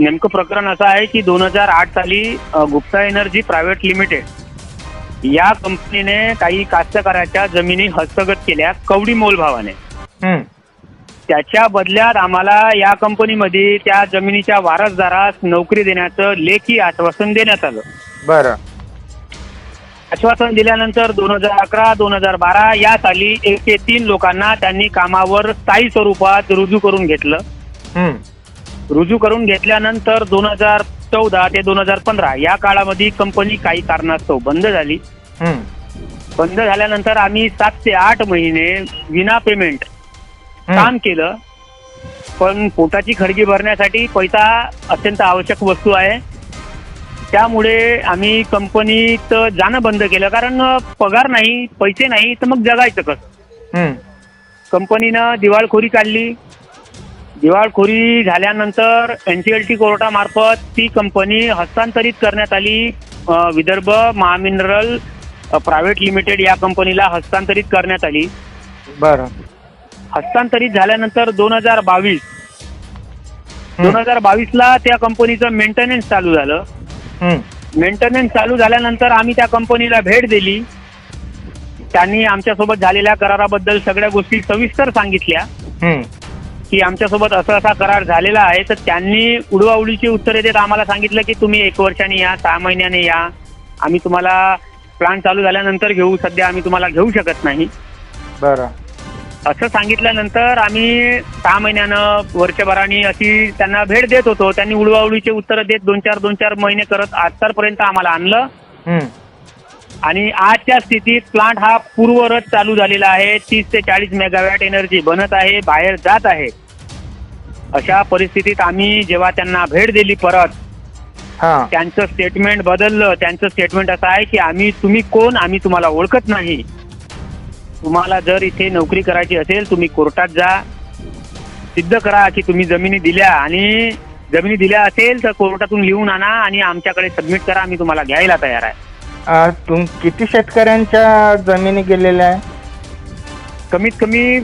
नेमकं प्रकरण असं आहे की दोन हजार आठ साली गुप्ता एनर्जी प्रायव्हेट लिमिटेड या कंपनीने काही कास्तकाराच्या जमिनी हस्तगत केल्या कवडी मोलभावाने. त्याच्या बदल्यात आम्हाला या कंपनीमध्ये त्या जमिनीच्या वारसदारास नोकरी देण्याचं लेखी आश्वासन देण्यात आलं बरं आश्वासन दिल्यानंतर दोन हजार अकरा दोन हजार बारा या साली एक ते तीन लोकांना त्यांनी कामावर स्थायी स्वरूपात रुजू करून घेतलं. रुजू करून घेतल्यानंतर दोन हजार चौदा ते दोन हजार पंधरा या काळामध्ये कंपनी काही कारणास्तव बंद झाली. बंद झाल्यानंतर आम्ही सात ते आठ महिने विना पेमेंट. काम केलं पण पोटाची खडगी भरण्यासाठी पैसा अत्यंत आवश्यक वस्तू आहे त्यामुळे आम्ही कंपनीत जाणं बंद केलं कारण पगार नाही पैसे नाही तर मग जगायचं कसं. कंपनीनं दिवाळखोरी काढली दिवाळखोरी झाल्यानंतर एनसीएलटी कोर्टामार्फत ती कंपनी हस्तांतरित करण्यात आली. विदर्भ महामिनरल प्रायव्हेट लिमिटेड या कंपनीला हस्तांतरित करण्यात आली. बरं. हस्तांतरित झाल्यानंतर दोन हजार बावीस दोन हजार बावीसला त्या कंपनीचं मेंटेनन्स चालू झालं. मेंटेनन्स चालू झाल्यानंतर आम्ही त्या कंपनीला भेट दिली. त्यांनी आमच्यासोबत झालेल्या कराराबद्दल सगळ्या गोष्टी सविस्तर सांगितल्या. की आमच्यासोबत असा असा करार झालेला आहे तर त्यांनी उडवाउडीची उत्तरे देत आम्हाला सांगितलं की तुम्ही एक वर्षाने या सहा महिन्याने या. आम्ही तुम्हाला प्लांट चालू झाल्यानंतर घेऊ सध्या आम्ही तुम्हाला घेऊ शकत नाही. बरं. असं सांगितल्यानंतर आम्ही सहा महिन्यानं वर्षभराने अशी त्यांना भेट देत होतो. त्यांनी उडवाउडीचे उत्तर देत दोन चार दोन चार महिने करत आजपर्यंत आम्हाला आणलं. हम्म. आणि आजच्या स्थितीत प्लांट हा पूर्वरत चालू झालेला आहे. तीस ते चाळीस मेगावॅट एनर्जी बनत आहे बाहेर जात आहे. अशा परिस्थितीत आम्ही जेव्हा त्यांना भेट दिली परत हा. त्यांचं स्टेटमेंट बदललं. त्यांचं स्टेटमेंट असं आहे की आम्ही तुम्ही कोण? आम्ही तुम्हाला ओळखत नाही. तुम्हाला जर इथे नोकरी करायची असेल तुम्ही कोर्टात जा. सिद्ध करा की तुम्ही जमिनी दिल्या. आणि जमिनी दिल्या असेल तर कोर्टातून लिहून आणा आणि आमच्याकडे सबमिट करा. आम्ही तुम्हाला घ्यायला तयार आहे. आ, तुम किती शेतकऱ्यांच्या जमिनी गेलेल्या आहे? कमीत कमी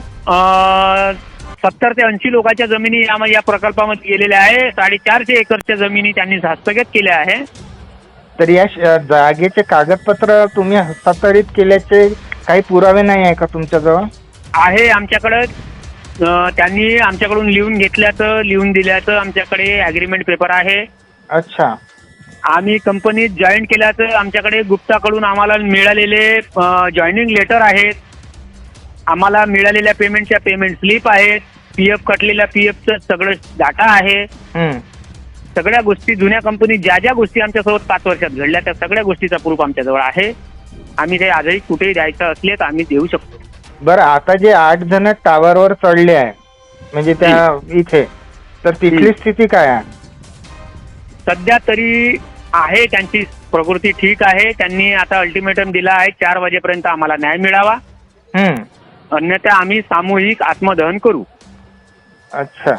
सत्तर ते ऐंशी लोकांच्या जमिनी या या प्रकल्पामध्ये गेलेल्या आहे. साडेचारशे एकरच्या जमिनी त्यांनी हस्तगत केल्या आहे. तर या जागेचे कागदपत्र तुम्ही हस्तांतरित केल्याचे काही पुरावे नाही आहे का तुमच्याजवळ? आहे आमच्याकडं. त्यांनी आमच्याकडून लिहून घेतल्याचं लिहून दिल्याचं आमच्याकडे अग्रीमेंट पेपर आहे. अच्छा. आम्ही कंपनीत जॉईन केल्याचं आमच्याकडे गुप्ताकडून आम्हाला मिळालेले जॉईनिंग लेटर आहेत. आम्हाला मिळालेल्या पेमेंटच्या पेमेंट स्लिप आहेत पी एफ कटलेल्या पी एफचं सगळं डाटा आहे. सगळ्या गोष्टी जुन्या कंपनीत ज्या ज्या गोष्टी आमच्यासोबत पाच वर्षात घडल्या त्या सगळ्या गोष्टीचा प्रूफ आमच्याजवळ आहे. आम्ही ते आजही कुठेही द्यायचं असले तर आम्ही देऊ शकतो. बरं आता जे आठ जण टावरवर चढले आहे म्हणजे त्या इथे तर तिथली. स्थिती काय आहे? सध्या तरी आहे त्यांची प्रकृती ठीक आहे. त्यांनी आता अल्टिमेटम दिला आहे चार वाजेपर्यंत आम्हाला न्याय मिळावा. हम्म. अन्यथा आम्ही सामूहिक आत्मदहन करू. अच्छा.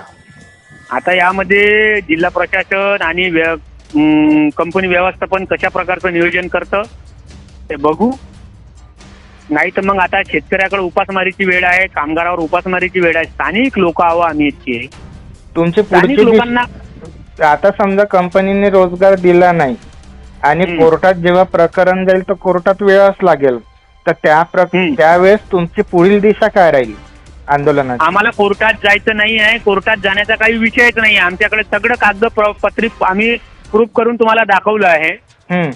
आता यामध्ये जिल्हा प्रशासन आणि व्य- अं, कंपनी व्यवस्थापन कशा प्रकारचं नियोजन करतं ते बघू. नाही तर मग आता शेतकऱ्याकडे उपासमारीची वेळ आहे कामगारावर उपासमारीची वेळ आहे स्थानिक लोक आहो आम्ही इतके. तुमचे स्थानिक पुढचे लोकांना आता समजा कंपनीने रोजगार दिला नाही आणि हम्म. कोर्टात जेव्हा प्रकरण जाईल तर कोर्टात वेळच लागेल. तर त्या हम्म. त्यावेळेस तुमची पुढील दिशा काय राहील आंदोलनाची? आम्हाला कोर्टात जायचं नाही आहे कोर्टात जाण्याचा काही विषयच नाही आहे. आमच्याकडे सगळं कागदपत्री आम्ही प्रूफ करून तुम्हाला दाखवलं आहे. हम्म.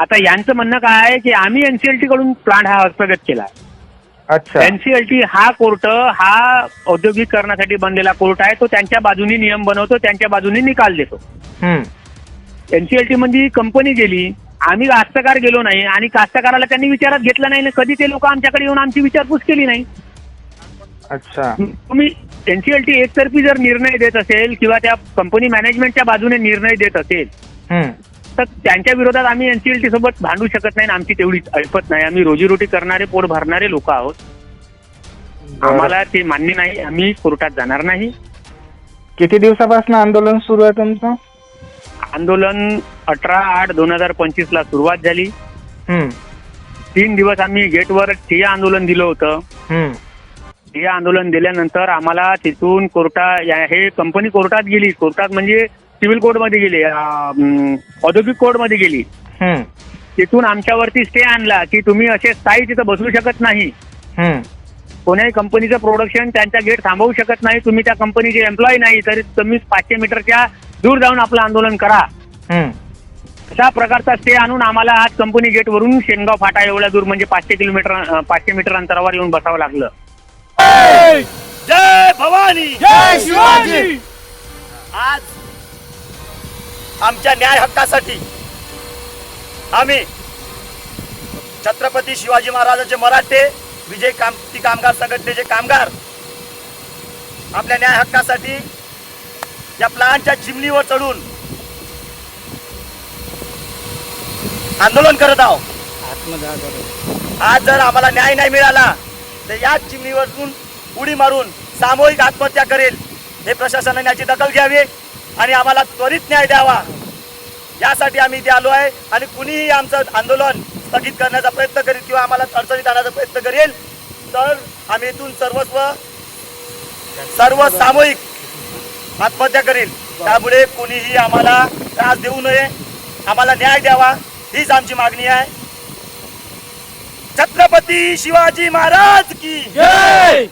आता यांचं म्हणणं काय आहे की आम्ही एनसीएलटी कडून प्लांट हा हस्तगत केला अच्छा. एनसीएलटी हा कोर्ट हा औद्योगिकरणासाठी बनलेला कोर्ट आहे. तो त्यांच्या बाजूनी नियम बनवतो त्यांच्या बाजूनी निकाल देतो. हम्म. एनसीएलटी मध्ये कंपनी गेली आम्ही कास्तकार गेलो नाही आणि कास्तकाराला त्यांनी विचारात घेतलं नाही ना कधी ते लोक आमच्याकडे येऊन आमची विचारपूस केली नाही. अच्छा. तुम्ही एनसीएलटी एकतर्फी जर निर्णय देत असेल किंवा त्या कंपनी मॅनेजमेंटच्या बाजूने निर्णय देत असेल हम्म. तर त्यांच्या विरोधात आम्ही एनसीएलटी सोबत भांडू शकत नाही आणि आमची तेवढी ऐपत नाही. आम्ही रोजीरोटी करणारे पोट भरणारे लोक आहोत. आम्हाला ते मान्य नाही. आम्ही कोर्टात जाणार नाही. किती दिवसापासून आंदोलन सुरू आहे तुमचं? आंदोलन अठरा आठ दोन हजार पंचवीस ला सुरुवात झाली. तीन दिवस आम्ही गेटवर ठिय्या आंदोलन दिलं होतं. ठिय्या आंदोलन दिल्यानंतर आम्हाला तिथून कोर्टा या- हे कंपनी कोर्टात गेली कोर्टात म्हणजे सिव्हिल कोर्टमध्ये गेली औद्योगिक कोर्टमध्ये गेली तिथून आमच्यावरती स्टे आणला की तुम्ही असे स्थायी तिथं बसू शकत नाही. कोण्याही कंपनीचं प्रोडक्शन त्यांच्या गेट थांबवू शकत नाही तुम्ही त्या कंपनीचे एम्प्लॉई नाही तरी तुम्ही पाचशे मीटरच्या दूर जाऊन आपलं आंदोलन करा. अशा प्रकारचा स्टे आणून आम्हाला आज कंपनी गेटवरून शेनगाव फाटा एवढ्या दूर म्हणजे पाचशे किलोमीटर पाचशे मीटर अंतरावर येऊन बसावं लागलं. जय! भवानी! जय शिवाजी! आज आमच्या न्याय हक्कासाठी आम्ही छत्रपती शिवाजी महाराजांचे मराठे विजय क्रांती कामगार संघटनेचे कामगार आपल्या न्याय हक्कासाठी या प्लांटच्या चिमणीवर चढून आंदोलन करत आहोत. आज जर आम्हाला न्याय नाही मिळाला तर याच चिमणीवरून उडी मारून सामूहिक आत्महत्या करेल. हे प्रशासनाने याची दखल घ्यावी आणि आम्हाला त्वरित न्याय द्यावा. यासाठी आम्ही इथे आलो आहे आणि कुणीही आमचं आंदोलन स्थगित करण्याचा प्रयत्न करेल किंवा आम्हाला अडचणीत आणण्याचा प्रयत्न करेल तर आम्ही इथून सर्वस्व सर्व सामूहिक आत्महत्या करेल. त्यामुळे कुणीही आम्हाला त्रास देऊ नये. आम्हाला न्याय द्यावा. हीच आमची मागणी आहे. छत्रपती शिवाजी महाराज की जय!